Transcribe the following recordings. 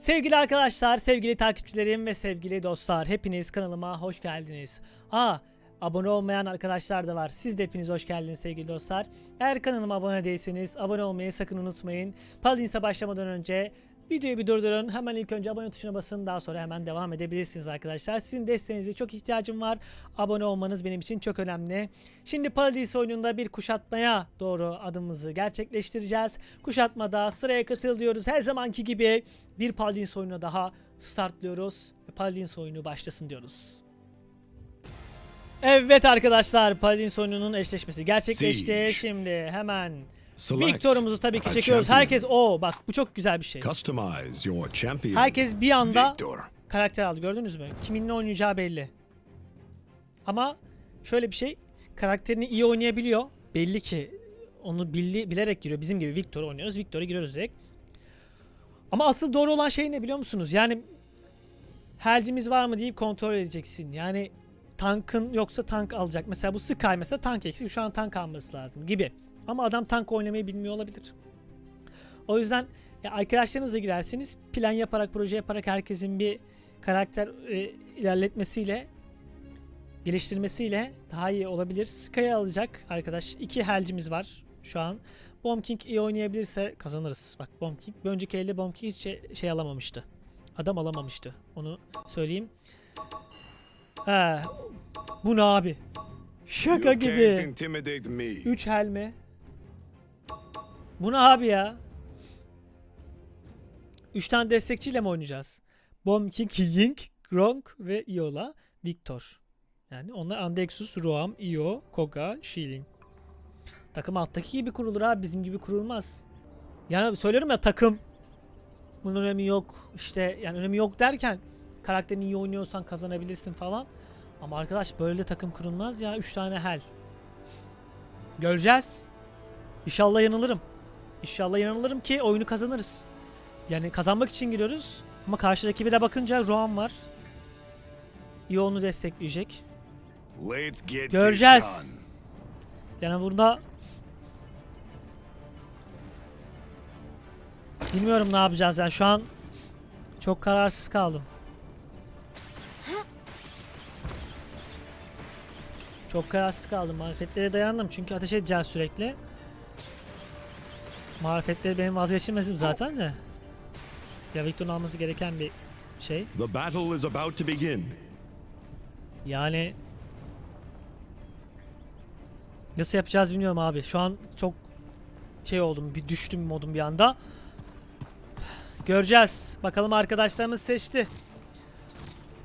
Sevgili arkadaşlar, sevgili takipçilerim ve sevgili dostlar, hepiniz kanalıma hoş geldiniz. Aa, abone olmayan arkadaşlar da var. Siz de hepiniz hoş geldiniz sevgili dostlar. Eğer kanalıma abone değilseniz abone olmayı sakın unutmayın. Paldins'e başlamadan önce videoyu bir durdurun. Hemen ilk önce abone tuşuna basın. Daha sonra hemen devam edebilirsiniz arkadaşlar. Sizin desteğinize çok ihtiyacım var. Abone olmanız benim için çok önemli. Şimdi Paladins oyununda bir kuşatmaya doğru adımımızı gerçekleştireceğiz. Kuşatmada sıraya katıl diyoruz. Her zamanki gibi bir Paladins oyunu daha startlıyoruz. Paladins oyunu başlasın diyoruz. Evet arkadaşlar Paladins oyununun eşleşmesi gerçekleşti. Siege. Şimdi hemen Victor'umuzu tabii ki çekiyoruz. Herkes o bak bu çok güzel bir şey. Herkes bir anda karakter aldı gördünüz mü? Kiminle oynayacağı belli. Ama şöyle bir şey karakterini iyi oynayabiliyor. Belli ki onu bildi, bilerek giriyor. Bizim gibi Victor oynuyoruz. Victor'a giriyoruz direkt. Ama asıl doğru olan şey ne biliyor musunuz? Yani helcimiz var mı deyip kontrol edeceksin. Yani tankın yoksa tank alacak. Mesela bu Sky mesela tank eksik. Şu an tank alması lazım gibi. Ama adam tank oynamayı bilmiyor olabilir. O yüzden ya arkadaşlarınızla girerseniz plan yaparak, proje yaparak herkesin bir karakter e, ilerletmesiyle geliştirmesiyle daha iyi olabilir. Sky'ı alacak arkadaş. İki helcimiz var şu an. Bomb King iyi oynayabilirse kazanırız. Bak Bomb King bir önceki elde Bomb King hiç şey, şey alamamıştı. Adam alamamıştı. Onu söyleyeyim. He, bu ne abi? Şaka gibi. intimidate me. 3 hel mi? Bu ne abi ya? 3 tane destekçiyle mi oynayacağız? Bomb King, Ying, Gronk ve Iola, Victor. Yani onlar Andexus, Roam, Io, Koga, Shilling. Takım alttaki gibi kurulur abi bizim gibi kurulmaz. Yani söylüyorum ya takım. Bunun önemi yok. İşte yani önemi yok derken karakterini iyi oynuyorsan kazanabilirsin falan. Ama arkadaş böyle de takım kurulmaz ya. 3 tane hel. Göreceğiz. İnşallah yanılırım. İnşallah yanılırım ki oyunu kazanırız. Yani kazanmak için giriyoruz. Ama karşı rakibe de bakınca Rohan var. İyi onu destekleyecek. Göreceğiz. Yani burada bilmiyorum ne yapacağız yani şu an çok kararsız kaldım. Çok kararsız kaldım. Marifetlere dayandım çünkü ateş edeceğiz sürekli. Marifetleri benim vazgeçilmezim zaten de. Ya Victor'un alması gereken bir şey. The battle is about to begin. Yani nasıl yapacağız bilmiyorum abi. Şu an çok şey oldum, bir düştüm modum bir anda. Göreceğiz. Bakalım arkadaşlarımız seçti.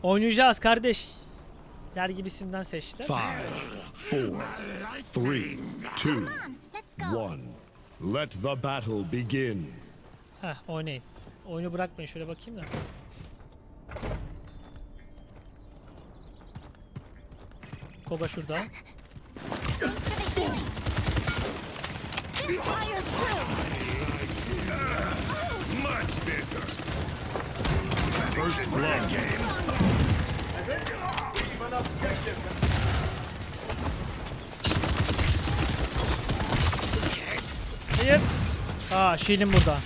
Oynayacağız kardeş. Der gibisinden seçtiler. Five, four, three, two, one. Let the battle begin. Heh oynayın. Oyunu bırakmayın şöyle bakayım da. Koga şurada. Much better. First blood. Hayır. Aa Şirin burada.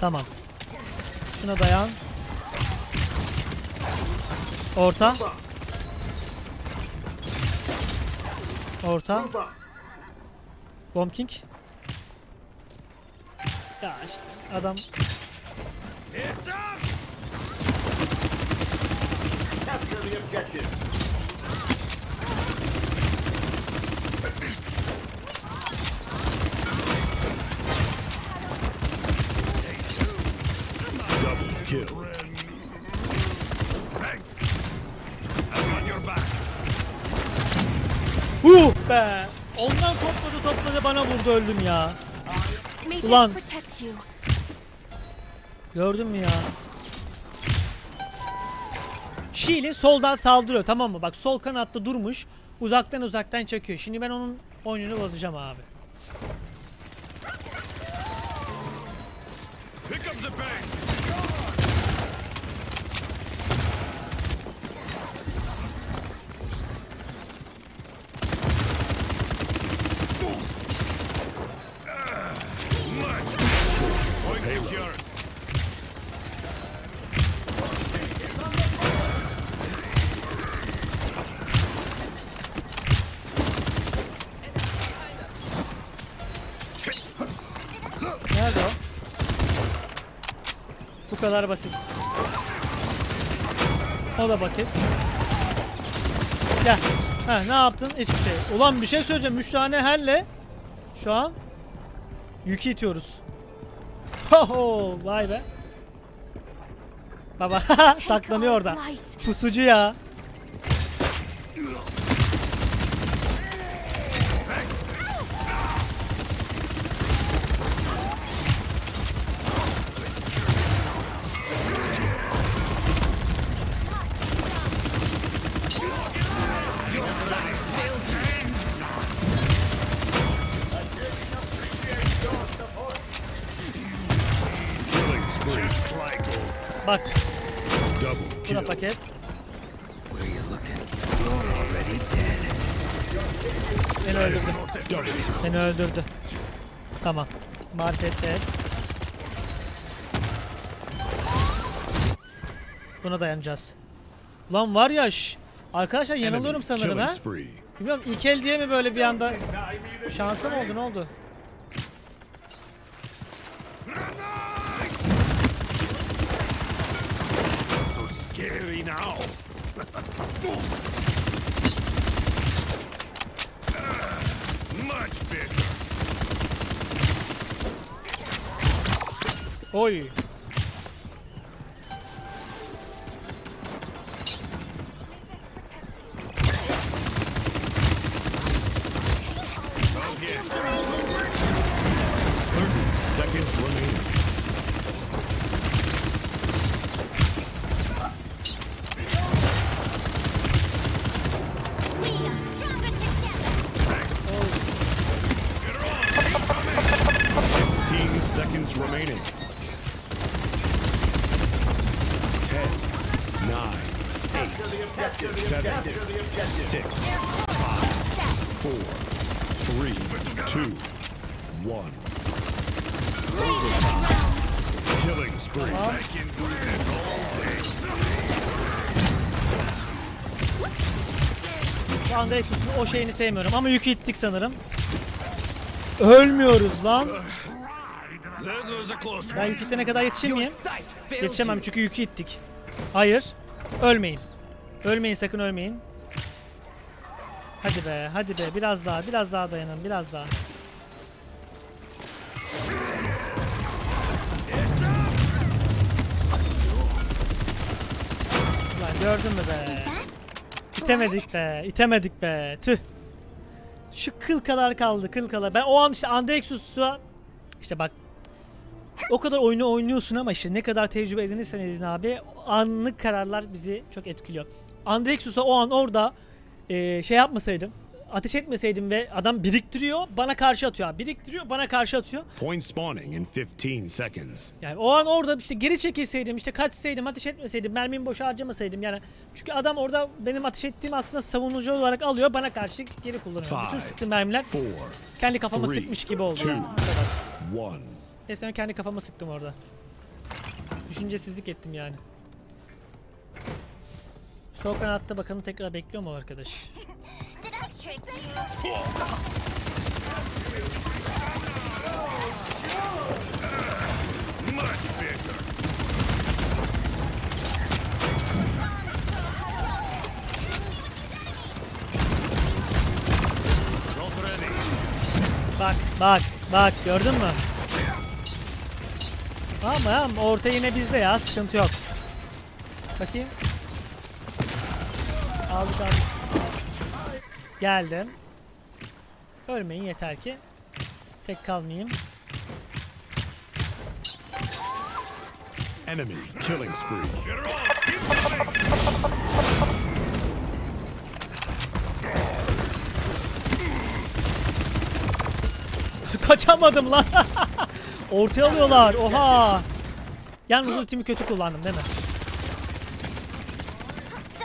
Tamam. Şuna dayan. Orta. Orta. Bomb King. Ya işte adam Double be. Ondan topladı topladı bana vurdu öldüm ya. Ulan. Gördün mü ya? Şiil'in soldan saldırıyor tamam mı? Bak sol kanatta durmuş. Uzaktan uzaktan çekiyor. Şimdi ben onun oyununu bozacağım abi. Nerede o? Bu kadar basit. O da bucket. Gel. Ha, ne yaptın? Hiçbir şey. Ulan bir şey söyleyeceğim. 3 tane helle şu an yükü itiyoruz. Ho vay be. Baba saklanıyor orada. Pusucu ya. Bak bu da paket. Beni öldürdü. Beni öldürdü. Tamam. Markette. Buna dayanacağız. Lan var ya şş. Arkadaşlar yanılıyorum sanırım ha. Bilmiyorum ilk el diye mi böyle bir anda şansa mı oldu ne oldu? Scary now. Much better. Oy. Şu anda Exos'un o şeyini sevmiyorum ama yükü ittik sanırım. Ölmüyoruz lan. Ben yük itene kadar yetişir miyim? Yetişemem çünkü yükü ittik. Hayır. Ölmeyin. Ölmeyin sakın ölmeyin. Hadi be hadi be biraz daha biraz daha dayanın biraz daha. Ulan gördün mü be? İtemedik be, itemedik be. Tüh. Şu kıl kadar kaldı, kıl kadar. Ben o an işte Andrexus'a işte bak o kadar oyunu oynuyorsun ama işte ne kadar tecrübe edinirsen edin abi anlık kararlar bizi çok etkiliyor. Andrexus'a o an orada eee, şey yapmasaydım ateş etmeseydim ve adam biriktiriyor bana karşı atıyor abi. Biriktiriyor bana karşı atıyor. Point spawning in 15 seconds. Yani o an orada işte geri çekilseydim, işte kaçsaydım, ateş etmeseydim, mermimi boşa harcamasaydım yani. Çünkü adam orada benim ateş ettiğim aslında savunucu olarak alıyor, bana karşı geri kullanıyor. Bütün Five, sıktığım mermiler 4, kendi kafama three, sıkmış gibi oldu. two. 1. Resmen kendi kafama sıktım orada. Düşüncesizlik ettim yani. Sol kanatta bakalım tekrar bekliyor mu arkadaş? Bak bak bak gördün mü? Tamam orta yine bizde ya sıkıntı yok. Bakayım. Aldık aldık. Geldim. Ölmeyin yeter ki. Tek kalmayayım. Enemy killing spree. Kaçamadım lan. Ortaya alıyorlar. Oha. Yalnız ultimi kötü kullandım değil mi?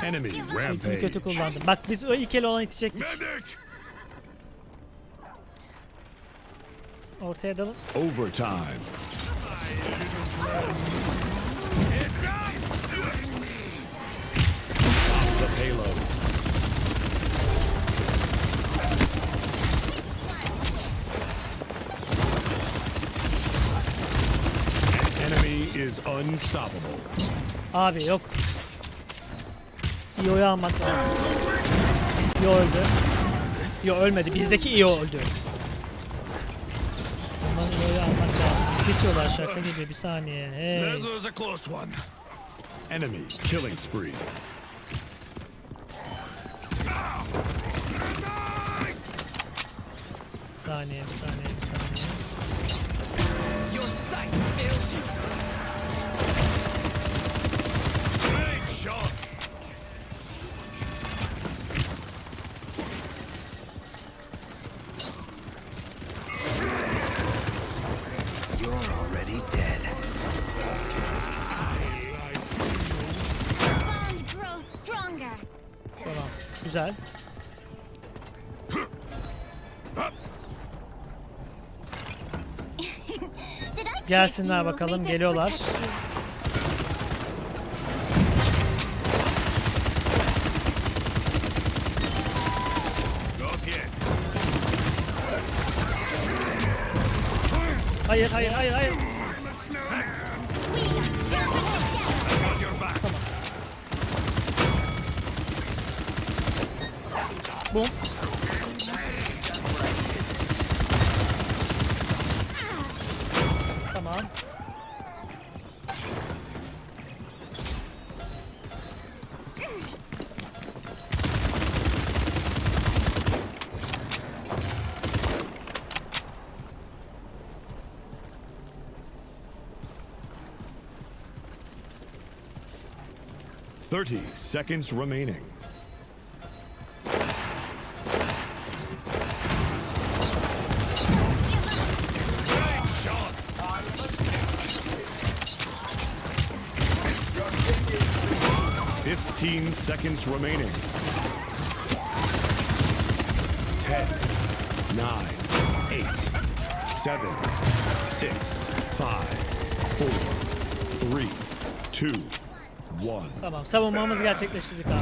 Enemy Ultimi rampage. kötü kullandım. Bak biz o ilk el olan itecektik. Medic. Ortaya dalın. Overtime. The payload. Enemy is Unstoppable. Abi yok. İyo'yu almak lazım. İyo öldü. İyo ölmedi. Bizdeki İyo öldü. Aman İyo'yu almak lazım. Bitiyorlar şaka gibi bir saniye. Hey. Enemy killing spree. Saniye bir saniye bir saniye. Güzel. Gelsinler bakalım, geliyorlar. Hayır hayır hayır hayır. 30 seconds remaining. Fifteen seconds remaining. Ten, nine, eight, seven, six, five, four, three, two. Tamam. Savunmamızı gerçekleştirdik abi.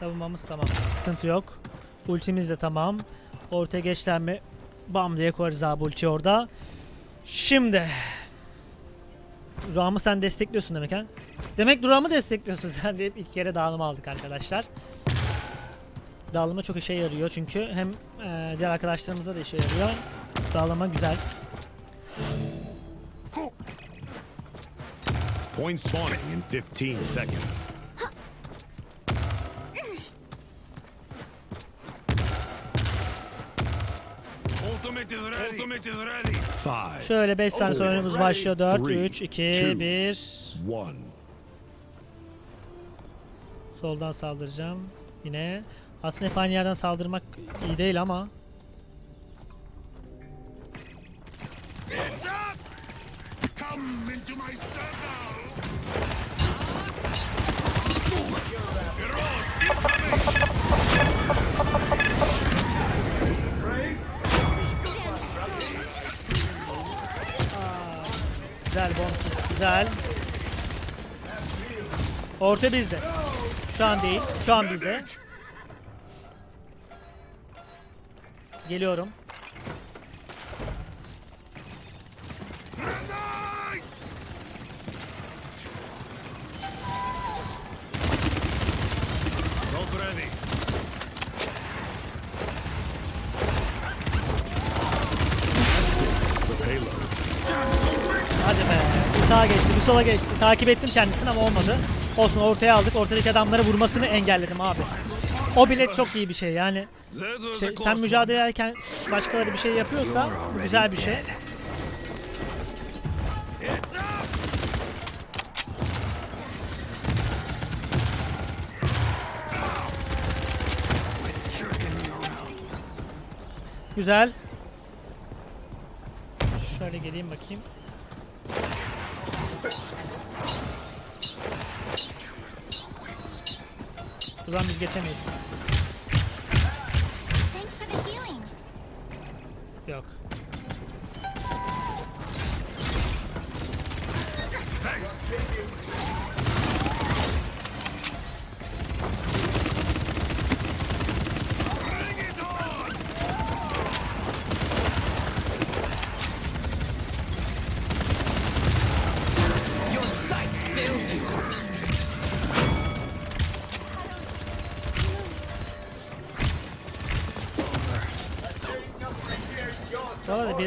Savunmamız tamam. Sıkıntı yok. Ultimiz de tamam. Ortaya geçler mi? Bam diye koyarız abi ultiyi orada. Şimdi. Duramı sen destekliyorsun demek ha? Demek Duramı destekliyorsun sen deyip iki kere dağılım aldık arkadaşlar. Dağılma çok işe yarıyor çünkü hem diğer arkadaşlarımıza da işe yarıyor. Dağılma güzel. Point spawning in 15 seconds. Ultimate is ready. Ultimate is ready. Five, Şöyle 5 tane oyunumuz başlıyor. 4, three, 3, 2, two, 1. one. Soldan saldıracağım. Yine. Aslında hep aynı yerden saldırmak iyi değil ama. Come into my circle. Güzel bomb. Güzel. Orta bizde. Şu an değil. Şu an bizde. Geliyorum. Not ready. The payload. Hadi be. Bir sağa geçti, bir sola geçti. Takip ettim kendisini ama olmadı. Olsun ortaya aldık. Ortadaki adamları vurmasını engelledim abi. O bile çok iyi bir şey yani. Şey, sen mücadele ederken başkaları bir şey yapıyorsa güzel bir şey. Güzel. Şöyle geleyim bakayım. Buradan biz geçemeyiz.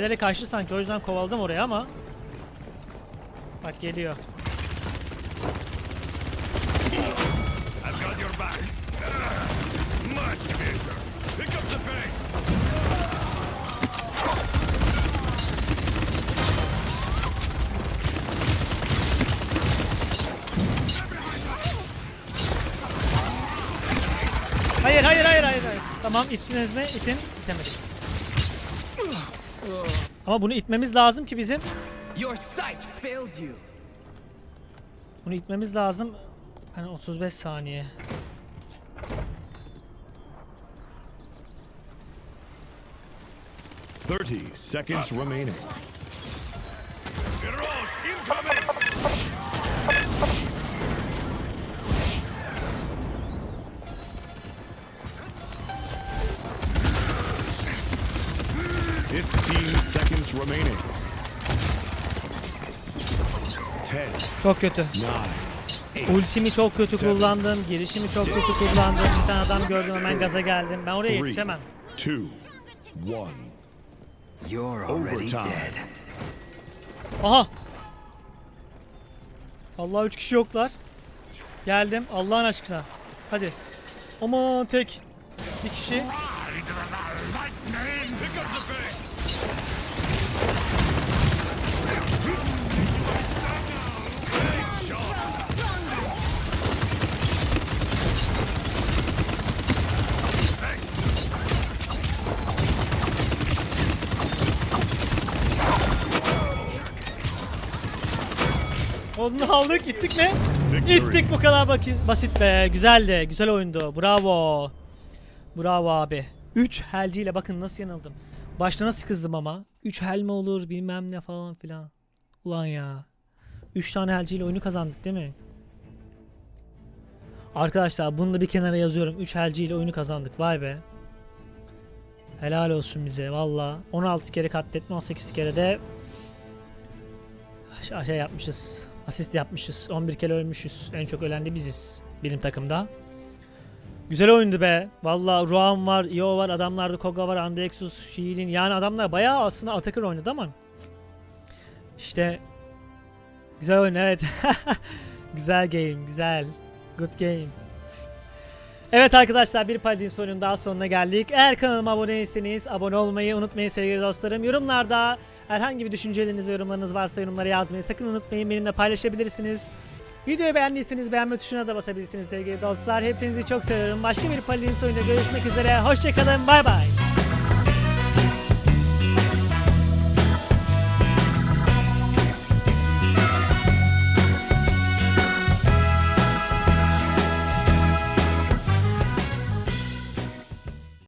Birileri kaçtı sanki o yüzden kovaladım oraya ama. Bak geliyor. Hayır hayır hayır hayır hayır. Tamam ittiniz mi? İtin. İtemedik. Ama bunu itmemiz lazım ki bizim. Your sight failed you. Bunu itmemiz lazım. Hani 35 saniye. Thirty seconds remaining. Remaining. Ten, Çok kötü. nine, Ultimi çok kötü kullandım. Girişimi çok kötü kullandım. Bir tane adam gördüm hemen gaza geldim. Ben oraya three, yetişemem. two, one. You're already Overtime. dead. Aha. Allah üç kişi yoklar. Geldim Allah'ın aşkına. Hadi. Aman tek. Bir kişi. Onu aldık gittik mi? Victory. İttik bu kadar basit be. Güzeldi. Güzel oyundu. Bravo. Bravo abi. 3 helciyle bakın nasıl yanıldım. Başta nasıl kızdım ama. 3 hel mi olur bilmem ne falan filan. Ulan ya. 3 tane helciyle oyunu kazandık değil mi? Arkadaşlar bunu da bir kenara yazıyorum. 3 helciyle oyunu kazandık. Vay be. Helal olsun bize valla. 16 kere katletme 18 kere de şey yapmışız. Asist yapmışız. 11 kere ölmüşüz. En çok ölen de biziz. Benim takımda. Güzel oyundu be. Valla Ruan var, Io var, adamlarda Koga var, Andrexus, Shield'in. Yani adamlar bayağı aslında Atakır oynadı ama. İşte güzel oyun evet. güzel game, güzel. Good game. Evet arkadaşlar bir Paladin oyunun daha sonuna geldik. Eğer kanalıma abone değilseniz abone olmayı unutmayın sevgili dostlarım. Yorumlarda herhangi bir düşünceleriniz ve yorumlarınız varsa yorumlara yazmayı sakın unutmayın. Benimle paylaşabilirsiniz. Videoyu beğendiyseniz beğenme tuşuna da basabilirsiniz sevgili dostlar. Hepinizi çok seviyorum. Başka bir Paladin oyunda görüşmek üzere. Hoşçakalın. Bay bay.